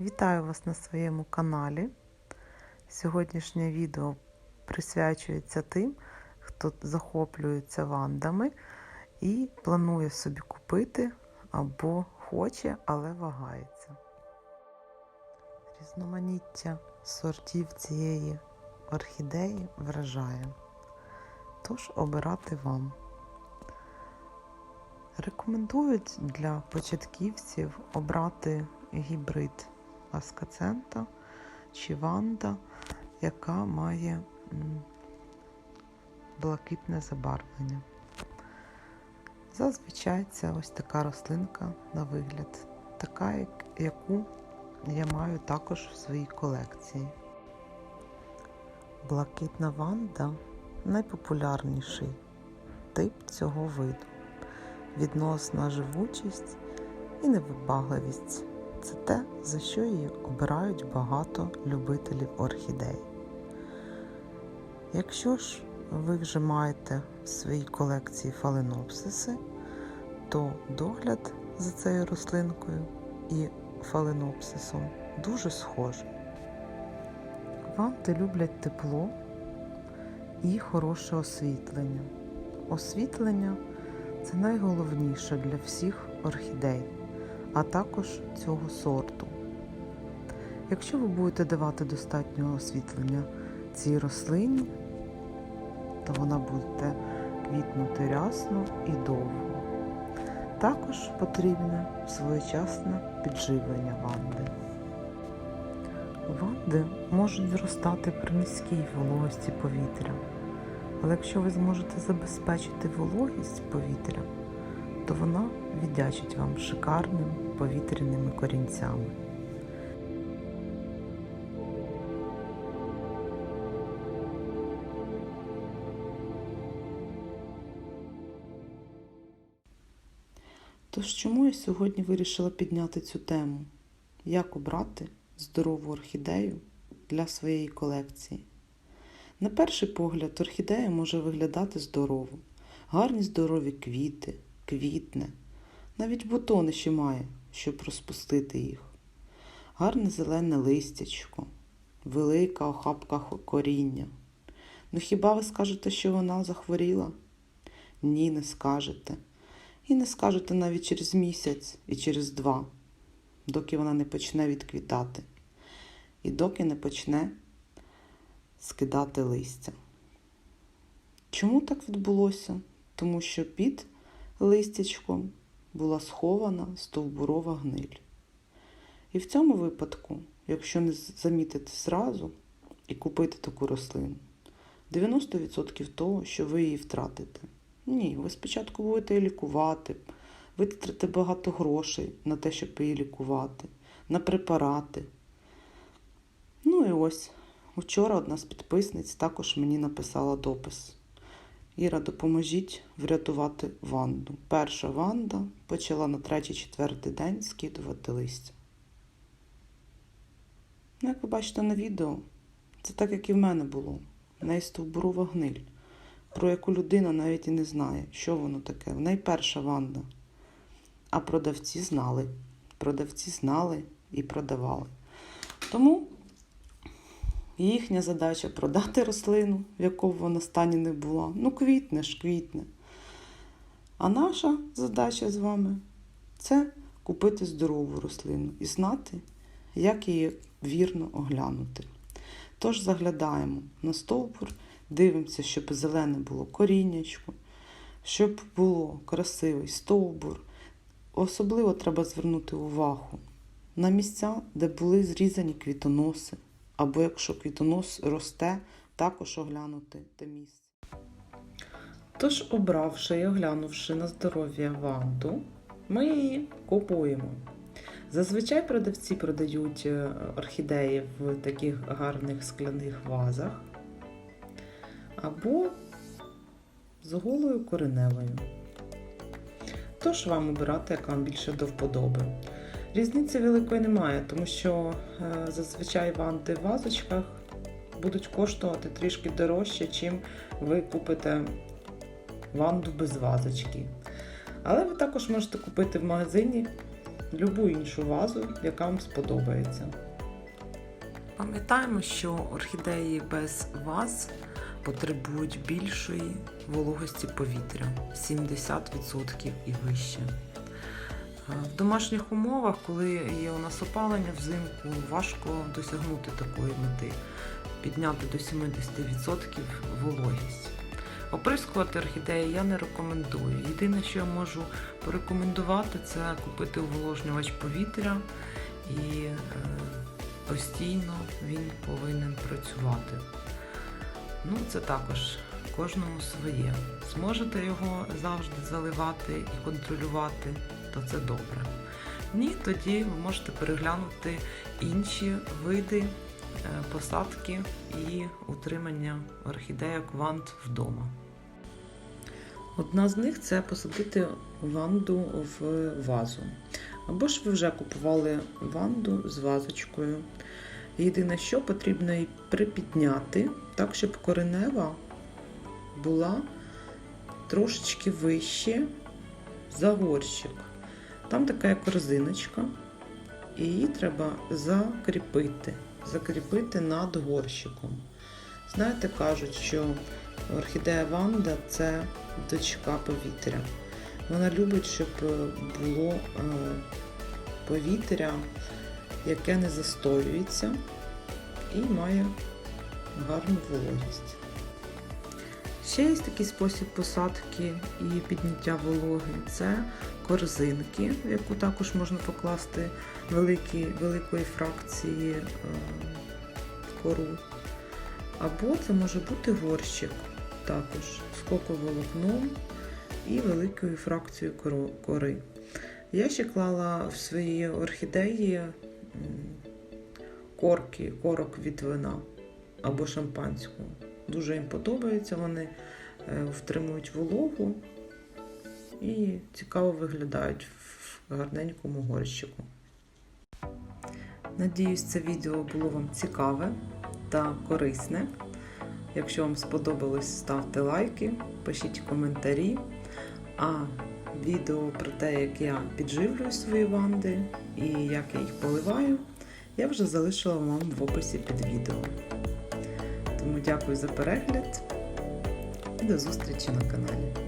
Вітаю вас на своєму каналі. Сьогоднішнє відео присвячується тим, хто захоплюється вандами і планує собі купити або хоче, але вагається. Різноманіття сортів цієї орхідеї вражає. Тож обирати вам. Рекомендують для початківців обрати гібрид аскацента чи ванда, яка має блакитне забарвлення. Зазвичай це ось така рослинка на вигляд, така, яку я маю також в своїй колекції. Блакитна ванда найпопулярніший тип цього виду. Відносна живучість і невибагливість це те, за що її обирають багато любителів орхідей. Якщо ж ви вже маєте в своїй колекції фаленопсиси, то догляд за цією рослинкою і фаленопсисом дуже схожий. Ванти люблять тепло і хороше освітлення. Освітлення це найголовніше для всіх орхідей, а також цього сорту. Якщо ви будете давати достатньо освітлення цій рослині, то вона буде квітнути рясно і довго. Також потрібне своєчасне підживлення ванди. Ванди можуть зростати при низькій вологості повітря. Але якщо ви зможете забезпечити вологість повітря, то вона віддячить вам шикарними повітряними корінцями. Тож чому я сьогодні вирішила підняти цю тему? Як обрати здорову орхідею для своєї колекції? На перший погляд, орхідея може виглядати здорово. Гарні здорові квіти, квітне. Навіть бутони ще має, щоб розпустити їх. Гарне зелене листячко, велика охапка коріння. Ну хіба ви скажете, що вона захворіла? Ні, не скажете. І не скажете навіть через місяць і через два, доки вона не почне відквітати. І доки не почне скидати листя. Чому так відбулося? Тому що під листячком була схована стовбурова гниль. І в цьому випадку, якщо не замітити зразу і купити таку рослину, 90% того, що ви її втратите. Ні, ви спочатку будете її лікувати, витратите багато грошей на те, щоб її лікувати, на препарати. Ну і ось Вчора одна з підписниць також мені написала допис. Іра, допоможіть врятувати ванду. Перша ванда почала на третій-четвертий день скидувати листя. Ну, як ви бачите на відео, це так, як і в мене було. В неї стовбурова гниль, про яку людина навіть і не знає, що воно таке. В неї перша ванда. А продавці знали. Продавці знали і продавали. Тому Їхня задача продати рослину, в якому вона стані не була. Ну, квітне ж, квітне. А наша задача з вами це купити здорову рослину і знати, як її вірно оглянути. Тож заглядаємо на стовбур, дивимося, щоб зелене було коріннячко, щоб було красивий стовбур. Особливо треба звернути увагу на місця, де були зрізані квітоноси або якщо квітонос росте, також оглянути те місце. Тож, обравши і оглянувши на здоров'я ванду, ми її купуємо. Зазвичай продавці продають е, орхідеї в таких гарних скляних вазах або з голою кореневою. Тож вам обирати, як вам більше до вподоби. Різниці великої немає, тому що е, зазвичай ванти в вазочках будуть коштувати трішки дорожче, чим ви купите ванду без вазочки. Але ви також можете купити в магазині любу іншу вазу, яка вам сподобається. Пам'ятаємо, що орхідеї без ваз потребують більшої вологості повітря 70% і вище. Е, В домашніх умовах, коли є у нас опалення взимку, важко досягнути такої мети, підняти до 70% вологість. Оприскувати орхідеї я не рекомендую. Єдине, що я можу порекомендувати, це купити уволожнювач повітря і е, постійно він повинен працювати. Ну, це також кожному своє. Зможете його завжди заливати і контролювати, то це добре. Ні, тоді ви можете переглянути інші види е, посадки і утримання орхідеїк ванд вдома. Одна з них це посадити ванду в вазу. Або ж ви вже купували ванду з вазочкою. Єдине, що потрібно її припідняти, так, щоб коренева була трошечки вище за горщик. Там така корзиночка, і її треба закріпити, закріпити над горщиком. Знаєте, кажуть, що орхідея Ванда це дочка повітря. Вона любить, щоб було е, повітря, яке не застоюється і має гарну вологість. Ще є такий спосіб посадки і підняття вологи це корзинки, в яку також можна покласти великі, великої фракції е, кору. Або це може бути горщик також з коковолокном і великою фракцією кори. Я ще клала в свої орхідеї корки, корок від вина або шампанського. Дуже їм подобається, вони е, втримують вологу і цікаво виглядають в гарненькому горщику. Надіюсь, це відео було вам цікаве та корисне. Якщо вам сподобалось, ставте лайки, пишіть коментарі. А відео про те, як я підживлюю свої ванди і як я їх поливаю, я вже залишила вам в описі під відео. Тому дякую за перегляд і до зустрічі на каналі.